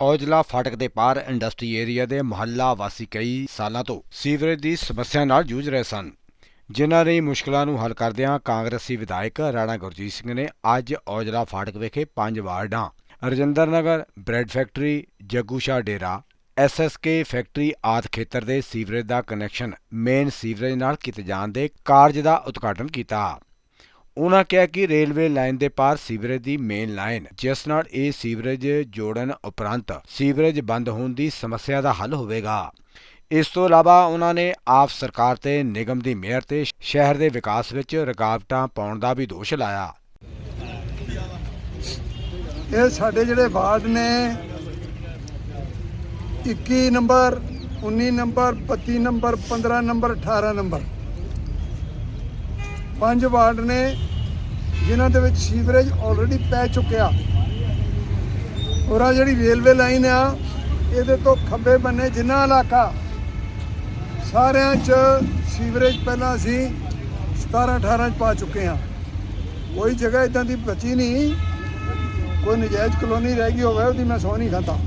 ਔਜਲਾ ਫਾਟਕ ਦੇ ਪਾਰ ਇੰਡਸਟਰੀ ਏਰੀਆ ਦੇ ਮੁਹੱਲਾ ਵਾਸੀ ਕਈ ਸਾਲਾਂ ਤੋਂ ਸੀਵਰੇਜ ਦੀ ਸਮੱਸਿਆ ਨਾਲ ਜੂਝ ਰਹੇ ਸਨ। ਜਿਨ੍ਹਾਂ ਦੀ ਮੁਸ਼ਕਲਾਂ ਨੂੰ ਹੱਲ ਕਰਦਿਆਂ ਕਾਂਗਰਸੀ ਵਿਧਾਇਕ ਰਾਣਾ ਗੁਰਜੀਤ ਸਿੰਘ ਨੇ ਅੱਜ ਔਜਲਾ ਫਾਟਕ ਵਿਖੇ ਪੰਜ ਵਾਰਡਾਂ, ਰਜਿੰਦਰ ਨਗਰ, ਬ੍ਰੈਡ ਫੈਕਟਰੀ ਜੱਗੂਸ਼ਾ ਡੇਰਾ ਐਸਐਸਕੇ ਫੈਕਟਰੀ ਆਦ ਖੇਤਰ ਦੇ ਸੀਵਰੇਜ ਦਾ ਕਨੈਕਸ਼ਨ ਮੇਨ ਸੀਵਰੇਜ ਨਾਲ ਕੀਤੇ ਜਾਣ ਦੇ ਕਾਰਜ ਦਾ ਉਦਘਾਟਨ ਕੀਤਾ। ਉਨ੍ਹਾਂ ਕਿਹਾ ਕਿ ਰੇਲਵੇ ਲਾਈਨ ਦੇ ਪਾਰ ਸੀਵਰੇਜ ਦੀ ਮੇਨ ਲਾਈਨ, ਜਿਸ ਨਾਲ ਇਹ ਸੀਵਰੇਜ ਜੋੜਨ ਉਪਰੰਤ ਸੀਵਰੇਜ ਬੰਦ ਹੋਣ ਦੀ ਸਮੱਸਿਆ ਦਾ ਹੱਲ ਹੋਵੇਗਾ। ਇਸ ਤੋਂ ਇਲਾਵਾ ਉਹਨਾਂ ਨੇ ਆਪ ਸਰਕਾਰ ਤੇ, ਨਿਗਮ ਦੀ ਮੇਅਰ ਤੇ, ਸ਼ਹਿਰ ਦੇ ਵਿਕਾਸ ਵਿੱਚ ਰੁਕਾਵਟਾਂ ਪਾਉਣ ਦਾ ਵੀ ਦੋਸ਼ ਲਾਇਆ। ਇਹ ਸਾਡੇ ਜਿਹੜੇ ਵਾਰਡ ਨੇ 21 number 19 number 32 number 15 number 18 number. ਪੰਜ ਵਾਰਡ ਨੇ ਜਿਨ੍ਹਾਂ ਦੇ ਵਿੱਚ ਸੀਵਰੇਜ ਆਲਰੇਡੀ ਪੈ ਚੁੱਕਿਆ। ਔਰ ਆ ਜਿਹੜੀ ਰੇਲਵੇ ਲਾਈਨ ਆ, ਇਹਦੇ ਤੋਂ ਖੱਬੇ ਬੰਨੇ ਜਿੰਨਾ ਇਲਾਕਾ, ਸਾਰਿਆਂ 'ਚ ਸੀਵਰੇਜ ਪਹਿਲਾਂ ਅਸੀਂ 17 18 'ਚ ਪਾ ਚੁੱਕੇ ਹਾਂ। ਕੋਈ ਜਗ੍ਹਾ ਇਦਾਂ ਦੀ ਬਚੀ ਨਹੀਂ, ਕੋਈ ਨਜਾਇਜ਼ ਕਲੋਨੀ ਰਹਿ ਗਈ ਹੋਵੇ, ਉਹਦੀ ਮੈਂ ਸੌ ਨਹੀਂ ਖਾਂਦਾ।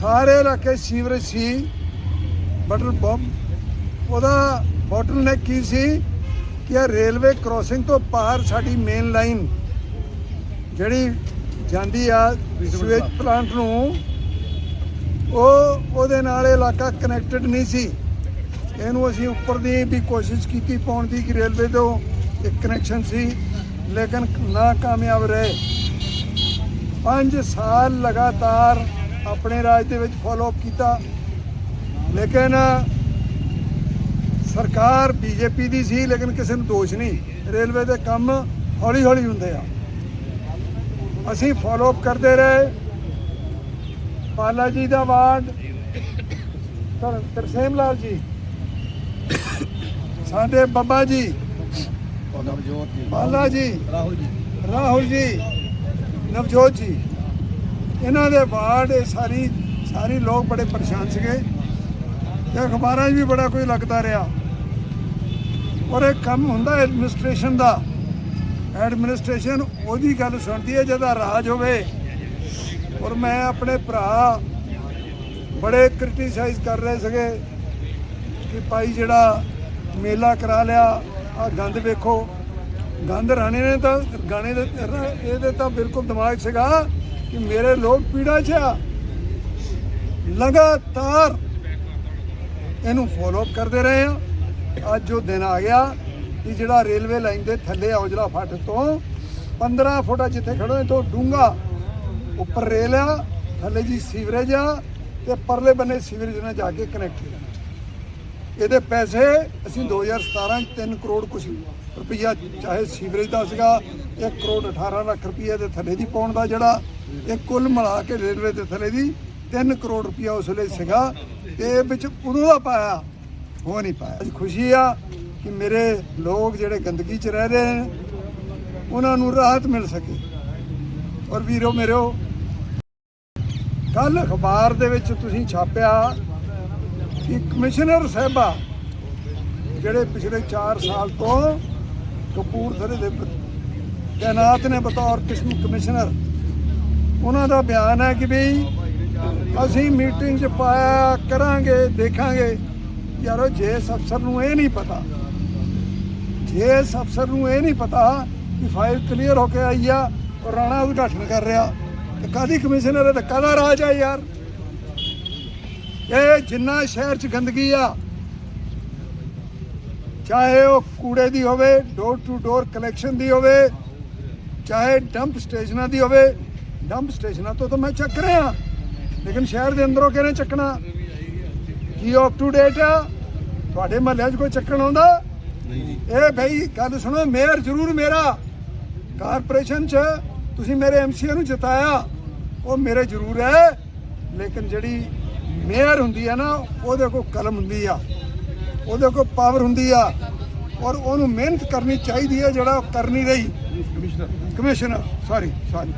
ਸਾਰੇ ਇਲਾਕੇ ਸੀਵਰੇਜ ਸੀ ਬਟਰ ਬੰਬ ਉਹਦਾ ਬੋਟਲ ਨੇ ਕੀ ਸੀ? ਕਿ ਇਹ ਰੇਲਵੇ ਕ੍ਰੋਸਿੰਗ ਤੋਂ ਪਾਰ ਸਾਡੀ ਮੇਨ ਲਾਈਨ ਜਿਹੜੀ ਜਾਂਦੀ ਆ ਸਵੇਜ ਪਲਾਂਟ ਨੂੰ ਉਹ ਉਹਦੇ ਨਾਲ ਇਲਾਕਾ ਕਨੈਕਟਡ ਨਹੀਂ ਸੀ। ਇਹਨੂੰ ਅਸੀਂ ਉੱਪਰ ਦੀ ਵੀ ਕੋਸ਼ਿਸ਼ ਕੀਤੀ ਪਾਉਣ ਦੀ ਕਿ ਰੇਲਵੇ ਤੋਂ ਇੱਕ ਕਨੈਕਸ਼ਨ ਸੀ ਲੇਕਿਨ ਨਾ ਕਾਮਯਾਬ ਰਹੇ। 5 ਸਾਲ ਲਗਾਤਾਰ ਆਪਣੇ ਰਾਜ ਦੇ ਵਿੱਚ ਫਾਲੋ ਅਪ ਕੀਤਾ। ਲੇਕਿਨ ਸਰਕਾਰ ਬੀਜੇਪੀ ਦੀ ਸੀ ਲੇਕਿਨ ਕਿਸੇ ਨੂੰ ਦੋਸ਼ ਨਹੀਂ। ਰੇਲਵੇ ਦੇ ਕੰਮ ਹੌਲੀ ਹੌਲੀ ਹੁੰਦੇ ਆ। ਅਸੀਂ ਫਾਲੋ ਅਪ ਕਰਦੇ ਰਹੇ। ਪਾਲਾ ਜੀ ਦਾ ਵਾਰਡ ਤਰ ਤਰਸੇਮ ਲਾਲ ਜੀ। ਸਾਡੇ ਬੱਬਾ ਜੀ। ਪਾਲਾ ਜੀ। ਰਾਹੁਲ ਜੀ। ਰਾਹੁਲ ਜੀ। ਨਵਜੋਤ ਜੀ। ਇਹਨਾਂ ਦੇ ਵਾਰਡ ਇਹ ਸਾਰੀ ਸਾਰੀ ਲੋਕ ਬੜੇ ਪਰੇਸ਼ਾਨ ਸੀਗੇ। ਤੇ ਅਖਬਾਰਾਂ 'ਚ ਵੀ ਬੜਾ ਕੋਈ ਲੱਗਦਾ ਰਿਹਾ। ਔਰ ਇਹ ਕੰਮ ਹੁੰਦਾ ਐਡਮਿਨਿਸਟ੍ਰੇਸ਼ਨ ਦਾ। ਐਡਮਿਨਿਸਟ੍ਰੇਸ਼ਨ ਉਹਦੀ ਗੱਲ ਸੁਣਦੀ ਹੈ, ਜਿਹਦਾ ਰਾਜ ਹੋਵੇ। ਔਰ ਮੈਂ ਆਪਣੇ ਭਰਾ ਬੜੇ ਕ੍ਰਿਟਿਸਾਈਜ਼ ਕਰ ਰਹੇ ਸੀਗੇ ਕਿ ਭਾਈ ਜਿਹੜਾ ਮੇਲਾ ਕਰਾ ਲਿਆ ਆ ਗੰਦ ਵੇਖੋ। ਗੰਦ ਰਾਣੇ ਨੇ ਤਾਂ ਗਾਣੇ ਦੇ, ਇਹਦੇ ਤਾਂ ਬਿਲਕੁਲ ਦਿਮਾਗ ਸੀਗਾ ਕਿ ਮੇਰੇ ਲੋਕ ਪੀੜਾ 'ਚ ਆ। ਲਗਾਤਾਰ ਇਹਨੂੰ ਫੋਲੋ ਕਰਦੇ ਰਹੇ ਆ। ਅੱਜ ਉਹ ਦਿਨ ਆ ਗਿਆ ਕਿ ਜਿਹੜਾ ਰੇਲਵੇ ਲਾਈਨ ਦੇ ਥੱਲੇ ਔਜਲਾ ਫੱਟ ਤੋਂ 15 ਫੁੱਟ ਜਿੱਥੇ ਖੜੋ ਇਹ ਤੋਂ ਡੂੰਗਾ ਉੱਪਰ ਰੇਲ ਆ, ਥੱਲੇ ਜੀ ਸੀਵਰੇਜ ਆ ਤੇ ਪਰਲੇ ਬੰਨੇ ਸੀਵਰੇਜ ਨਾਲ ਜਾ ਕੇ ਕਨੈਕਟ ਹੋ ਇਹਦੇ ਪੈਸੇ ਅਸੀਂ 2017 ਚ 3 ਕਰੋੜ ਕੁਛ ਰੁਪਈਆ ਚਾਹੇ ਸੀਵਰੇਜ ਦਾ ਸੀਗਾ 1 ਕਰੋੜ 18 ਲੱਖ ਰੁਪਈਆ ਦੇ ਥੱਲੇ ਦੀ ਪਾਉਣ ਦਾ ਜਿਹੜਾ, ਇਹ ਕੁੱਲ ਮਿਲਾ ਕੇ ਰੇਲਵੇ ਦੇ ਥੱਲੇ ਦੀ 3 ਕਰੋੜ ਰੁਪਈਆ ਉਸ ਵੇਲੇ ਸੀਗਾ। ਤੇ ਇਹ ਵਿੱਚ ਉਦੋਂ ਦਾ ਪਾਇਆ? ਹੋ ਨਹੀਂ ਪਾਇਆ। ਅੱਜ ਖੁਸ਼ੀ ਆ ਕਿ ਮੇਰੇ ਲੋਕ ਜਿਹੜੇ ਗੰਦਗੀ 'ਚ ਰਹਿ ਰਹੇ ਨੇ, ਉਹਨਾਂ ਨੂੰ ਰਾਹਤ ਮਿਲ ਸਕੇ। ਔਰ ਵੀਰੋ, ਮੇਰੋ ਕੱਲ ਅਖਬਾਰ ਦੇ ਵਿੱਚ ਤੁਸੀਂ ਛਾਪਿਆ ਕਿ ਕਮਿਸ਼ਨਰ ਸਾਹਿਬਾ ਜਿਹੜੇ ਪਿਛਲੇ 4 ਸਾਲ ਤੋਂ ਕਪੂਰਥਲੇ ਦੇ ਪ- ਤੈਨਾਤ ਨੇ ਬਤੌਰ ਕਿਸਮ ਕਮਿਸ਼ਨਰ, ਉਹਨਾਂ ਦਾ ਬਿਆਨ ਹੈ ਕਿ ਵੀ ਅਸੀਂ ਮੀਟਿੰਗ 'ਚ ਪਾਇਆ ਕਰਾਂਗੇ, ਦੇਖਾਂਗੇ। ਯਾਰੋ ਜੇ ਅਫਸਰ ਨੂੰ ਇਹ ਨਹੀਂ ਪਤਾ, ਜੇ ਅਫਸਰ ਨੂੰ ਇਹ ਨਹੀਂ ਪਤਾ ਕਿ ਫਾਈਲ ਕਲੀਅਰ ਹੋ ਕੇ ਆਈ ਆ ਔਰ ਰਾਣਾ ਉਦਘਾਟਨ ਕਰ ਰਿਹਾ, ਤੇ ਕਾਦੀ ਕਮਿਸ਼ਨਰ ਹੈ ਤੇ ਕਾਹਦਾ ਰਾਜ ਆ ਯਾਰ? ਇਹ ਜਿੰਨਾ ਸ਼ਹਿਰ 'ਚ ਗੰਦਗੀ ਆ, ਚਾਹੇ ਉਹ ਕੂੜੇ ਦੀ ਹੋਵੇ ਡੋਰ ਟੂ ਡੋਰ ਕਲੈਕਸ਼ਨ ਦੀ ਹੋਵੇ, ਚਾਹੇ ਡੰਪ ਸਟੇਸ਼ਨਾਂ ਦੀ ਹੋਵੇ ਡੰਪ ਸਟੇਸ਼ਨਾਂ ਤੋਂ ਤਾਂ ਮੈਂ ਚੱਕ ਰਿਹਾ, ਲੇਕਿਨ ਸ਼ਹਿਰ ਦੇ ਅੰਦਰੋਂ ਕਿਹਨੇ ਚੱਕਣਾ? ਕੀ ਅਪ ਟੂ ਡੇਟ ਆ? ਤੁਹਾਡੇ ਮਹੱਲਿਆਂ 'ਚ ਕੋਈ ਚੱਕਣ ਆਉਂਦਾ? ਨਹੀਂ ਜੀ। ਇਹ ਭਾਈ ਗੱਲ ਸੁਣੋ ਮੇਅਰ ਜ਼ਰੂਰ ਮੇਰਾ। ਕਾਰਪੋਰੇਸ਼ਨ 'ਚ ਤੁਸੀਂ ਮੇਰੇ ਐਮਸੀਏ ਨੂੰ ਜਿਤਾਇਆ। ਉਹ ਮੇਰੇ ਜ਼ਰੂਰ ਹੈ। ਲੇਕਿਨ ਜਿਹੜੀ ਮੇਅਰ ਹੁੰਦੀ ਹੈ ਨਾ ਉਹਦੇ ਕੋਲ ਕਲਮ ਹੁੰਦੀ ਆ। ਉਹਦੇ ਕੋਲ ਪਾਵਰ ਹੁੰਦੀ ਆ। ਔਰ ਉਹਨੂੰ ਮਿਹਨਤ ਕਰਨੀ ਚਾਹੀਦੀ ਹੈ ਜਿਹੜਾ ਉਹ ਕਰ ਨਹੀਂ ਰਹੀ। ਕਮਿਸ਼ਨਰ। ਸੌਰੀ ਸੌਰੀ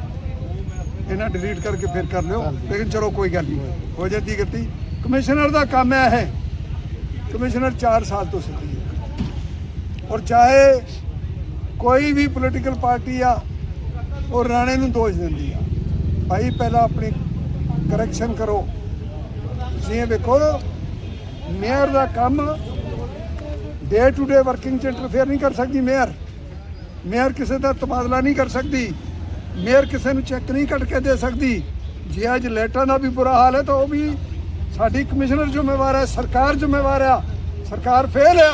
ਇਹਨਾਂ ਡਿਲੀਟ ਕਰਕੇ ਫਿਰ ਕਰ ਲਿਓ। ਲੇਕਿਨ ਚਲੋ ਕੋਈ ਗੱਲ ਨਹੀਂ। ਹੋ ਜਾਂਦੀ ਗਤੀ ਕਮਿਸ਼ਨਰ ਦਾ ਕੰਮ ਹੈ ਇਹ ਕਮਿਸ਼ਨਰ 4 ਸਾਲ ਤੋਂ ਸਿੱਧੀ ਹੈ। ਔਰ ਚਾਹੇ ਕੋਈ ਵੀ ਪੋਲੀਟੀਕਲ ਪਾਰਟੀ ਆ, ਉਹ ਰਾਣੇ ਨੂੰ ਦੋਸ਼ ਦਿੰਦੀ ਆ। ਭਾਈ, ਪਹਿਲਾਂ ਆਪਣੀ ਕਰੈਕਸ਼ਨ ਕਰੋ। ਤੁਸੀਂ ਇਹ ਵੇਖੋ ਮੇਅਰ ਦਾ ਕੰਮ ਡੇ ਟੂ ਡੇ ਵਰਕਿੰਗ ਚ ਇੰਟਰਫੇਅਰ ਨਹੀਂ ਕਰ ਸਕਦੀ ਮੇਅਰ ਮੇਅਰ ਕਿਸੇ ਦਾ ਤਬਾਦਲਾ ਨਹੀਂ ਕਰ ਸਕਦੀ। ਮੇਅਰ ਕਿਸੇ ਨੂੰ ਚੈੱਕ ਨਹੀਂ ਕੱਟ ਕੇ ਦੇ ਸਕਦੀ। ਜੇ ਅੱਜ ਲੈਟਾਂ ਦਾ ਵੀ ਬੁਰਾ ਹਾਲ ਹੈ, ਤਾਂ ਉਹ ਵੀ ਸਾਡੀ ਕਮਿਸ਼ਨਰ ਜ਼ਿੰਮੇਵਾਰ ਹੈ, ਸਰਕਾਰ ਜ਼ਿੰਮੇਵਾਰ ਆ, ਸਰਕਾਰ ਫੇਲ ਆ।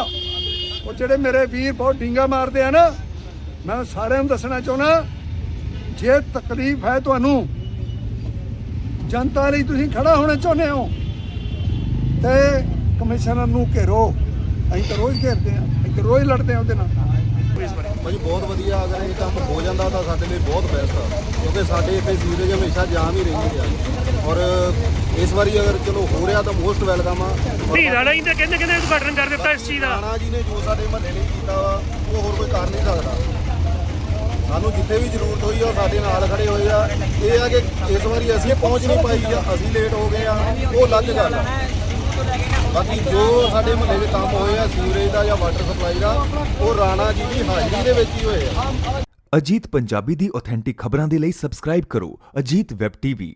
ਉਹ ਜਿਹੜੇ ਮੇਰੇ ਵੀਰ ਬਹੁਤ ਡਿੰਗਾ ਮਾਰਦੇ ਆ ਨਾ, ਮੈਂ ਸਾਰਿਆਂ ਨੂੰ ਦੱਸਣਾ ਚਾਹੁੰਦਾ, ਜੇ ਤਕਲੀਫ ਹੈ ਤੁਹਾਨੂੰ, ਜਨਤਾ ਲਈ ਤੁਸੀਂ ਖੜਾ ਹੋਣਾ ਚਾਹੁੰਦੇ ਹੋ, ਤੇ ਕਮਿਸ਼ਨਰ ਨੂੰ ਘੇਰੋ। ਅਸੀਂ ਤਾਂ ਰੋਜ਼ ਘੇਰਦੇ ਆ, ਅਸੀਂ ਤਾਂ ਰੋਜ਼ ਲੜਦੇ ਆ ਉਹਦੇ ਨਾਲ। ਭਾਜੀ ਬਹੁਤ ਵਧੀਆ। ਅਗਰ ਇਹ ਕੰਮ ਹੋ ਜਾਂਦਾ ਤਾਂ ਸਾਡੇ ਲਈ ਬਹੁਤ ਬੈਸਟ ਆ। ਕਿਉਂਕਿ ਸਾਡੇ ਇੱਥੇ ਸੀਵਰੇਜ ਹਮੇਸ਼ਾ ਜਾਮ ਹੀ ਰਹਿੰਦੀ ਆ। ਔਰ ਇਸ ਵਾਰੀ ਅਗਰ ਚਲੋ ਹੋ ਰਿਹਾ ਤਾਂ ਮੋਸਟ ਵੈਲਕਮ ਆ। ਰਾਣਾ ਜੀ ਤਾਂ ਕਹਿੰਦੇ ਕਹਿੰਦੇ ਉਦਘਾਟਨ ਕਰ ਦਿੱਤਾ ਇਸ ਚੀਜ਼ ਦਾ। ਰਾਣਾ ਜੀ ਨੇ ਜੋ ਸਾਡੇ ਮਹੱਲੇ ਲਈ ਕੀਤਾ ਵਾ ਉਹ ਹੋਰ ਕੋਈ ਕਰ ਨਹੀਂ ਸਕਦਾ ਸਾਨੂੰ ਜਿੱਥੇ ਵੀ ਜ਼ਰੂਰਤ ਹੋਈ ਆ ਉਹ ਸਾਡੇ ਨਾਲ ਖੜੇ ਹੋਏ ਆ। ਇਹ ਆ ਕਿ ਇਸ ਵਾਰੀ ਅਸੀਂ ਪਹੁੰਚ ਨਹੀਂ ਪਾਈ ਆ ਅਸੀਂ ਲੇਟ ਹੋ ਗਏ ਆ ਉਹ ਅਲੱਗ ਗੱਲ ਆ ਬਾਕੀ ਜੋ ਸਾਡੇ ਮਹੱਲੇ ਦੇ ਕੰਮ ਹੋਏ ਆ ਸੀਵਰੇਜ ਦਾ ਜਾਂ ਵਾਟਰ ਸਪਲਾਈ ਦਾ, ਉਹ ਰਾਣਾ ਜੀ ਦੀ ਹਾਜ਼ਰੀ ਦੇ ਵਿੱਚ ਹੀ ਹੋਏ ਆ। ਅਜੀਤ ਪੰਜਾਬੀ ਦੀ ਆਥੈਂਟਿਕ ਖਬਰਾਂ ਦੇ ਲਈ ਸਬਸਕ੍ਰਾਈਬ ਕਰੋ ਅਜੀਤ ਵੈਬ ਟੀਵੀ